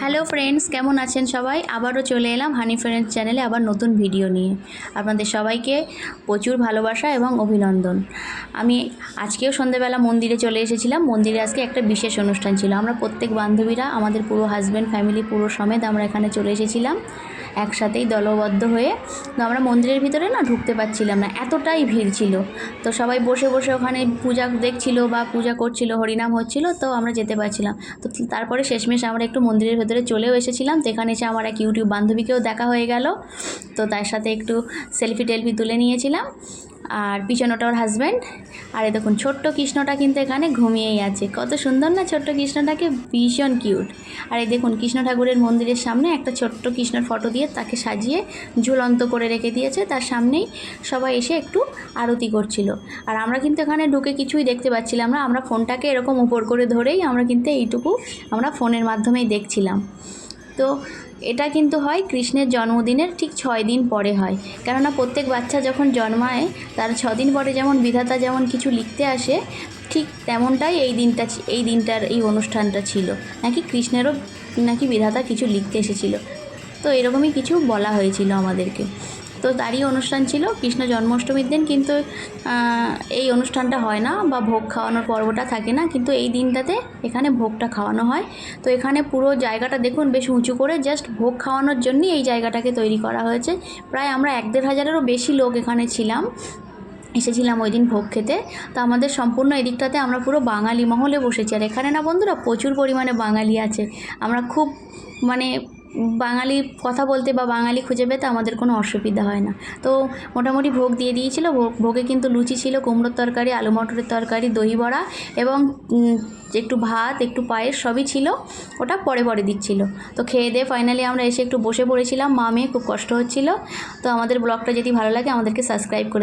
Hello friends, কেমন আছেন সবাই? আবারও চলে এলাম হানি ফ্রেন্ডস চ্যানেলে আবার নতুন ভিডিও নিয়ে। আপনাদের সবাইকে প্রচুর ভালোবাসা এবং অভিনন্দন। আমি আজকেও সন্ধেবেলা মন্দিরে চলে এসেছিলাম। মন্দিরে আজকে একটা বিশেষ অনুষ্ঠান ছিল। আমরা প্রত্যেক বান্ধবীরা, আমাদের পুরো হাজব্যান্ড ফ্যামিলি পুরো সমেত আমরা এখানে চলে এসেছিলাম। একসাথেই দলবদ্ধ হয়ে তো আমরা মন্দিরের ভিতরে না ঢুকতে পারছিলাম না, এতটাই ভিড় ছিল। তো সবাই বসে বসে ওখানে পূজা দেখছিল বা পূজা করছিল, হরিনাম হচ্ছিল, তো আমরা যেতে পারছিলাম। তো তারপরে শেষমেশ আমরা একটু মন্দিরের ভেতরে চলেও এসেছিলাম তো এখানে এসে আমার এক ইউটিউব বান্ধবীকেও দেখা হয়ে গেল। তো তার সাথে একটু সেলফি টেলফি তুলে নিয়েছিলাম। আর পিছনেটা ওর হাজব্যান্ড আর এই দেখুন, ছোট্ট কৃষ্ণটা কিন্তু এখানে ঘুমিয়েই আছে। কত সুন্দর না ছোট্ট কৃষ্ণটাকে? ভীষণ কিউট আর এই দেখুন, কৃষ্ণ ঠাকুরের মন্দিরের সামনে একটা ছোট্ট কৃষ্ণর ফটো দিয়ে তাকে সাজিয়ে ঝুলন্ত করে রেখে দিয়েছে। তার সামনেই সবাই এসে একটু আরতি করছিল। আর আমরা কিন্তু এখানে ঢুকে কিছুই দেখতে পাচ্ছিলাম না। আমরা ফোনটাকে এরকম উপর করে ধরেই আমরা কিন্তু এইটুকু আমরা ফোনের মাধ্যমেই দেখছিলাম। তো এটা কিন্তু হয় কৃষ্ণের জন্মদিনের ঠিক ছয় দিন পরে হয়। কেননা প্রত্যেক বাচ্চা যখন জন্মায়, তার ছদিন দিন পরে যেমন বিধাতা যেমন কিছু লিখতে আসে, ঠিক তেমনটাই এই দিনটা এই দিনটার এই অনুষ্ঠানটা ছিল। নাকি কৃষ্ণেরও নাকি বিধাতা কিছু লিখতে এসেছিল। তো এরকমই কিছু বলা হয়েছিল আমাদেরকে। তো তারই অনুষ্ঠান ছিল। কৃষ্ণ জন্মাষ্টমীর দিন কিন্তু এই অনুষ্ঠানটা হয় না বা ভোগ খাওয়ানোর পর্বটা থাকে না। কিন্তু এই দিনটাতে এখানে ভোগটা খাওয়ানো হয়। তো এখানে পুরো জায়গাটা দেখুন বেশ উঁচু করে জাস্ট ভোগ খাওয়ানোর জন্যই এই জায়গাটাকে তৈরি করা হয়েছে। প্রায় আমরা এক দেড় হাজারেরও বেশি লোক এখানে ছিলাম, এসেছিলাম ওই দিন ভোগ খেতে। তো আমাদের সম্পূর্ণ এদিকটাতে আমরা পুরো বাঙালি মহলে বসেছি। আর এখানে না বন্ধুরা, প্রচুর পরিমাণে বাঙালি আছে। আমরা খুব মানে বাঙালি কথা বলতে বা বাঙালি খুঁজে পেতে আমাদের কোনো অসুবিধা হয় না। তো মোটামুটি ভোগ দিয়ে দিয়েছিল, ভোগ- কিন্তু লুচি ছিল, কুমড়োর তরকারি, আলু মটরের তরকারি, দই বড়া এবং একটু ভাত, একটু পায়েস সবই ছিল, ওটা পরে পরে দিচ্ছিল। তো খেয়ে দিয়ে ফাইনালি আমরা এসে একটু বসে পড়েছিলাম, মা মেয়ে খুব কষ্ট হচ্ছিল, তো আমাদের ব্লগটা যদি ভালো লাগে আমাদেরকে সাবস্ক্রাইব করে